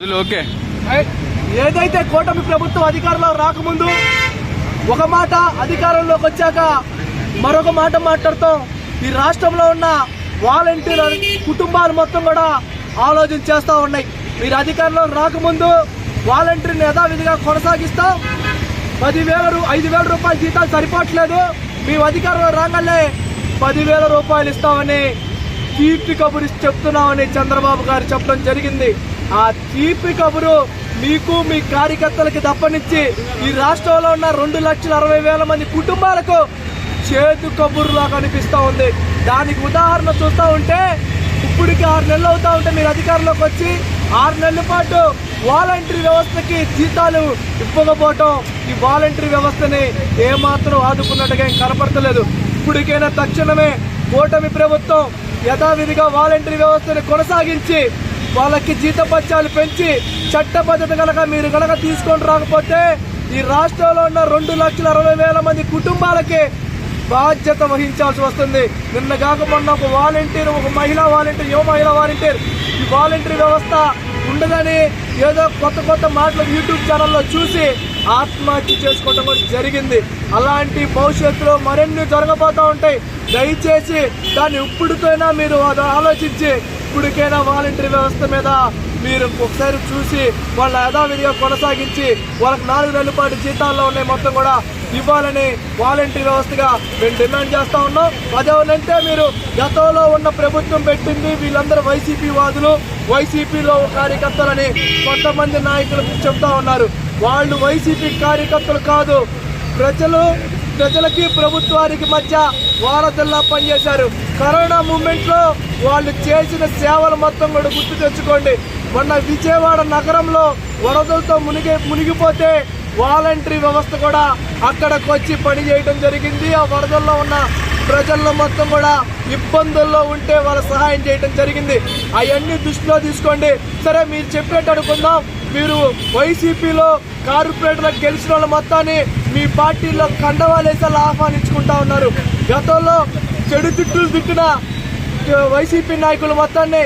Okay. ఏదైతే కూటమి ప్రభుత్వం అధికారంలో రాకముందు ఒక మాట అధికారంలోకి వచ్చాక మరొక మాట మాట్లాడతాం. ఈ రాష్ట్రంలో ఉన్న వాలంటీర్ కుటుంబాలు మొత్తం కూడా ఆలోచన చేస్తూ ఉన్నాయి. మీరు అధికారంలో రాకముందు వాలంటీర్ని యథావిధిగా కొనసాగిస్తాం. పదివేల రూ ఐదు వేల రూపాయల జీతాలు సరిపోవట్లేదు. మేము అధికారంలో రాగానే పదివేల రూపాయలు ఇస్తామని కీర్తి కబురి చెప్తున్నామని చంద్రబాబు గారు చెప్పడం జరిగింది. ఆ తీపి కబురు మీకు మీ కార్యకర్తలకి తప్పనిచ్చి ఈ రాష్ట్రంలో ఉన్న రెండు లక్షల అరవై వేల మంది కుటుంబాలకు చేతు కబుర్లా కనిపిస్తూ ఉంది. దానికి ఉదాహరణ చూస్తూ ఉంటే ఇప్పటికి ఆరు నెలలు అవుతూ ఉంటే మీరు అధికారంలోకి వచ్చి ఆరు నెలల పాటు వాలంటరీ వ్యవస్థకి జీతాలు ఇవ్వకపోవటం ఈ వాలంటరీ వ్యవస్థని ఏమాత్రం ఆదుకున్నట్టుగా ఏం కనపడతలేదు. ఇప్పటికైనా తక్షణమే కూటమి ప్రభుత్వం యథావిధిగా వాలంటరీ వ్యవస్థని కొనసాగించి వాళ్ళకి జీతపత్యాలు పెంచి చట్టబద్ధత కనుక మీరు కనుక తీసుకొని రాకపోతే ఈ రాష్ట్రంలో ఉన్న రెండు లక్షల అరవై వేల మంది కుటుంబాలకి బాధ్యత వహించాల్సి వస్తుంది. నిన్న కాక మొన్న ఒక వాలంటీర్ ఒక మహిళా వాలంటీర్ యువ మహిళా వాలంటీర్ ఈ వాలంటీర్ వ్యవస్థ ఉండదని ఏదో కొత్త కొత్త మాటలు యూట్యూబ్ ఛానల్లో చూసి ఆత్మహత్య చేసుకోవడం కూడా జరిగింది. అలాంటి భవిష్యత్తులో మరిన్ని జరగబోతూ ఉంటాయి. దయచేసి దాన్ని ఇప్పుడుతోనే మీరు అది ఆలోచించి ఇప్పటికైనా వాలంటీర్ వ్యవస్థ మీద మీరు ఒకసారి చూసి వాళ్ళ యథావిధిగా కొనసాగించి వాళ్ళకి నాలుగు నెలల పాటు జీతాల్లో ఉన్నాయి మొత్తం కూడా ఇవ్వాలని వాలంటీర్ వ్యవస్థగా మేము డిమాండ్ చేస్తూ ఉన్నాం. అదేమంటే మీరు గతంలో ఉన్న ప్రభుత్వం పెట్టింది వీళ్ళందరూ వైసీపీ వాదులు వైసీపీలో కార్యకర్తలని కొంతమంది నాయకులు చెప్తా ఉన్నారు. వాళ్ళు వైసీపీ కార్యకర్తలు కాదు. ప్రజలు ప్రజలకి ప్రభుత్వానికి మధ్య వారధల్లా పనిచేశారు. కరోనా మూమెంట్లో వాళ్ళు చేసిన సేవలు మొత్తం కూడా గుర్తు తెచ్చుకోండి. మొన్న విజయవాడ నగరంలో వరదలతో మునిగి మునిగిపోతే వాలంటరీ వ్యవస్థ కూడా అక్కడికి వచ్చి పని చేయడం జరిగింది. ఆ వరదల్లో ఉన్న ప్రజల్లో మొత్తం కూడా ఇబ్బందుల్లో ఉంటే వాళ్ళ సహాయం చేయడం జరిగింది. అవన్నీ దృష్టిలో తీసుకోండి. సరే మీరు చెప్పేట్టు అనుకుందాం. మీరు వైసీపీలో కార్పొరేటర్లకు గెలిచిన వాళ్ళ మొత్తాన్ని మీ పార్టీలో కండవాలేసేలా ఆహ్వానించుకుంటా ఉన్నారు. గతంలో చెడు తిట్టులు తిట్టిన వైసీపీ నాయకులు మొత్తాన్ని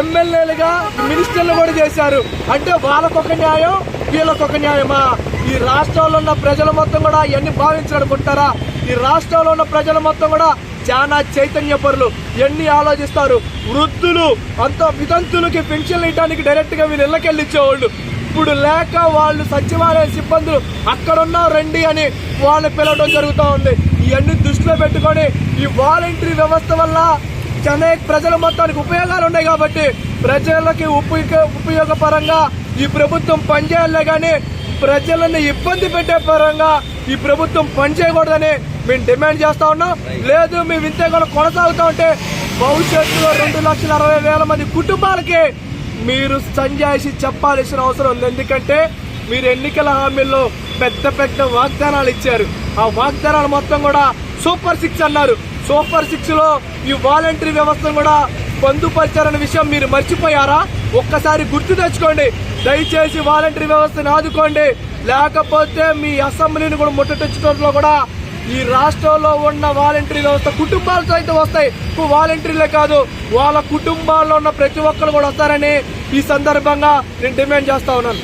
ఎమ్మెల్యేలుగా మినిస్టర్లు కూడా చేశారు. అంటే వాళ్ళకొక న్యాయం వీళ్ళకొక న్యాయమా? ఈ రాష్ట్రంలో ఉన్న ప్రజల మొత్తం కూడా ఇవన్నీ భావించాలనుకుంటారా ఈ రాష్ట్రంలో ఉన్న ప్రజల మొత్తం కూడా చాలా చైతన్య పరులు ఎన్ని ఆలోచిస్తారు? వృద్ధులు అంత వితంతులకి పెన్షన్లు ఇవ్వడానికి డైరెక్ట్గా వీళ్ళు ఇళ్ళకెళ్ళిచ్చేవాళ్ళు ఇప్పుడు లేక వాళ్ళు సచివాలయ సిబ్బందులు అక్కడున్నా రండి అని వాళ్ళు పిలవడం జరుగుతూ ఉంది. ఇవన్నీ దృష్టిలో పెట్టుకొని ఈ వాలంటరీ వ్యవస్థ వల్ల అనేక ప్రజల మొత్తానికి ఉపయోగాలు ఉన్నాయి కాబట్టి ప్రజలకి ఉపయోగ ఉపయోగపరంగా ఈ ప్రభుత్వం పనిచేయాలే కానీ ప్రజలను ఇబ్బంది పెట్టే పరంగా ఈ ప్రభుత్వం పనిచేయకూడదని మేము డిమాండ్ చేస్తా ఉన్నాం. లేదు మేము ఇంతే కూడా కొనసాగుతా ఉంటే భవిష్యత్తులో రెండు లక్షల అరవై వేల మంది కుటుంబాలకి మీరు సంజాయిషి చెప్పాల్సిన అవసరం ఉంది. ఎందుకంటే మీరు ఎన్నికల హామీల్లో పెద్ద పెద్ద వాగ్దానాలు ఇచ్చారు. ఆ వాగ్దానాలు మొత్తం కూడా సూపర్ సిక్స్ అన్నారు. సూపర్ సిక్స్లో ఈ వాలంటరీ వ్యవస్థను కూడా పొందుపరిచారన్న విషయం మీరు మర్చిపోయారా? ఒక్కసారి గుర్తు తెచ్చుకోండి. దయచేసి వాలంటరీ వ్యవస్థను ఆదుకోండి. లేకపోతే మీ అసెంబ్లీని కూడా ముట్టటించడంలో కూడా ఈ రాష్ట్రంలో ఉన్న వాలంటరీ వ్యవస్థ కుటుంబాలతో అయితే వస్తాయి. ఇప్పుడు వాలంటీర్లే కాదు వాళ్ళ కుటుంబాల్లో ఉన్న ప్రతి ఒక్కరు కూడా వస్తారని ఈ సందర్భంగా నేను డిమాండ్ చేస్తా ఉన్నాను.